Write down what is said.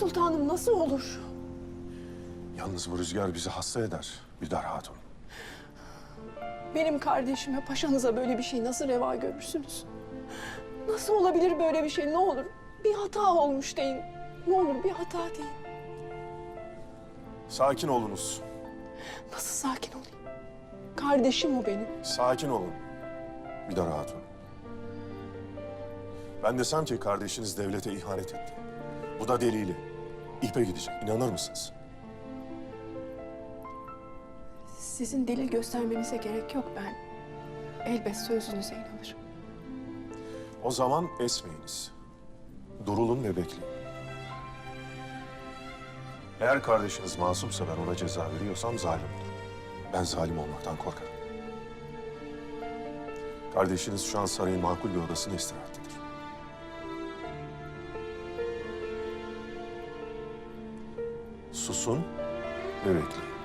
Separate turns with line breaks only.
Sultanım nasıl olur?
Yalnız bu rüzgar bizi hasta eder Bidar Hatun.
Benim kardeşime, paşanıza böyle bir şey nasıl reva görürsünüz? Nasıl olabilir böyle bir şey? Ne olur bir hata olmuş deyin. Ne olur bir hata deyin.
Sakin olunuz.
Nasıl sakin olayım? Kardeşim o benim.
Sakin olun. Bidar Hatun. Ben desem ki kardeşiniz devlete ihanet etti. Bu da delili. İpe gidecek. İnanır mısınız?
Sizin delil göstermenize gerek yok ben. Elbet sözünüze inanırım.
O zaman esmeyiniz. Durulun ve bekleyin. Eğer kardeşiniz masumsa ben ona ceza veriyorsam zalim olur. Ben zalim olmaktan korkarım. Kardeşiniz şu an sarayın makul bir odasında istirahattedir. Susun ve bekleyin.